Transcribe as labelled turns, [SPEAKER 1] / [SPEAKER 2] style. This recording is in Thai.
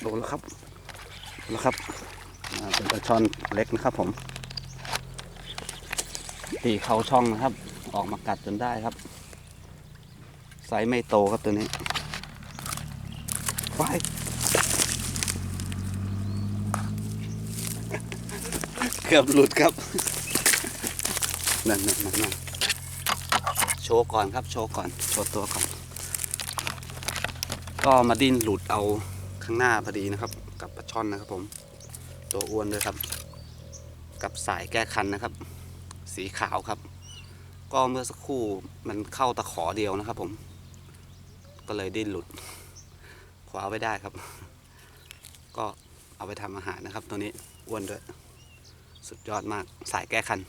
[SPEAKER 1] โดนแล้วครับโดนแล้วครับเป็นปลาช่อนเล็กนะครับ ผมตีเข้าช่องนะครับ ออกมากัดจนได้ครับไซส์ไม่โตครับตัวนี้ไปเกือบหลุดครับนั่นนั่นนั่นโชว์ก่อนครับ โชว์ก่อน โชว์ตัวก่อน ก็มาดิ้นหลุดเอาข้างหน้าพอดีนะครับ กับปลาช่อนนะครับ ผม ตัวอ้วนด้วยครับ กับสายแก้คันนะครับ สีขาวครับ ก็เมื่อสักครู่มันเข้าตะขอเดียวนะครับ ผม ก็เลยดิ้นหลุดคว้าไว้ได้ครับ ก็เอาไปทำอาหารนะครับ ตัวนี้อ้วนด้วย สุดยอดมากสายแก้คัน